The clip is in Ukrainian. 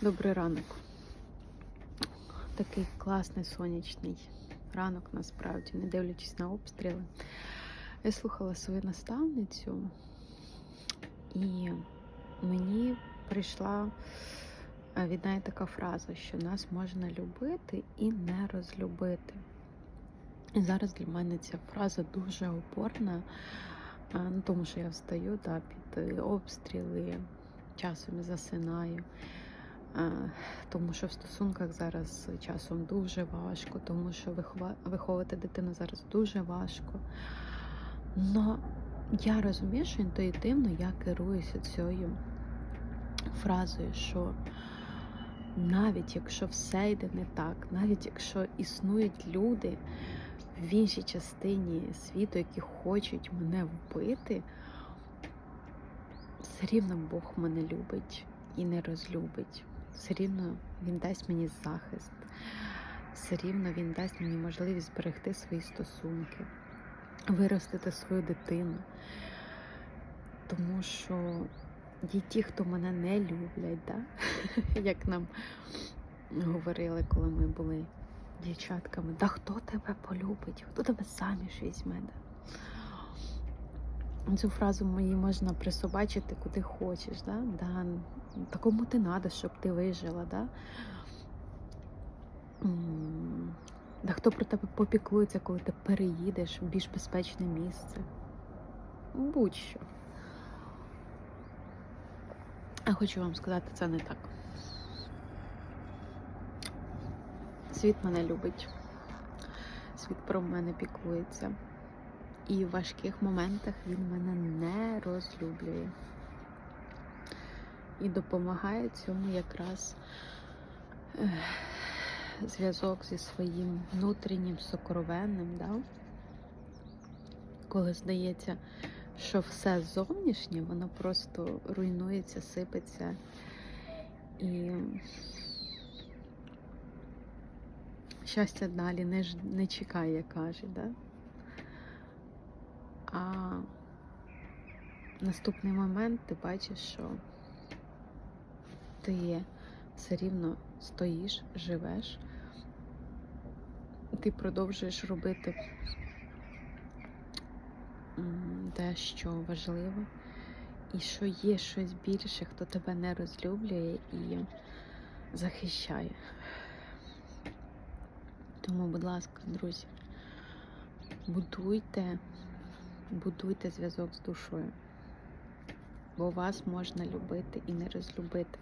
Добрий ранок. Такий класний сонячний ранок, насправді, не дивлячись на обстріли. Я слухала свою наставницю, і мені прийшла е, від неї така фраза, що нас можна любити і не розлюбити. І зараз для мене ця фраза дуже опорна, е, ну, тому що я встаю да, під е, обстріли, часом засинаю. Тому що в стосунках зараз часом дуже важко, тому що виховувати дитину зараз дуже важко. Но я розумію, що інтуїтивно я керуюся цією фразою, що навіть якщо все йде не так, навіть якщо існують люди в іншій частині світу, які хочуть мене вбити, все рівно Бог мене любить і не розлюбить. Все рівно Він дасть мені захист, все рівно Він дасть мені можливість зберегти свої стосунки, виростити свою дитину. Тому що є ті, хто мене не люблять, да? як нам говорили, коли ми були дівчатками. Да хто тебе полюбить? Хто тебе заміж візьме? Да? Цю фразу мені можна присобачити куди хочеш. Да? Да, та кому ти надо, щоб ти вижила, да? Да хто про тебе попіклується, коли ти переїдеш в більш безпечне місце? Будь-що. А хочу вам сказати, це не так. Світ мене любить. Світ про мене піклується. І в важких моментах він мене не розлюблює. І допомагає цьому якраз зв'язок зі своїм внутрішнім сокровенним, да? коли здається, що все зовнішнє, воно просто руйнується, сипеться. І щастя далі не, не чекає, кажуть, да? А наступний момент ти бачиш, що ти все рівно стоїш, живеш, ти продовжуєш робити те, що важливо, і що є щось більше, хто тебе не розлюблює і захищає. Тому, будь ласка, друзі, будуйте, будуйте зв'язок з душою, бо вас можна любити і не розлюбити.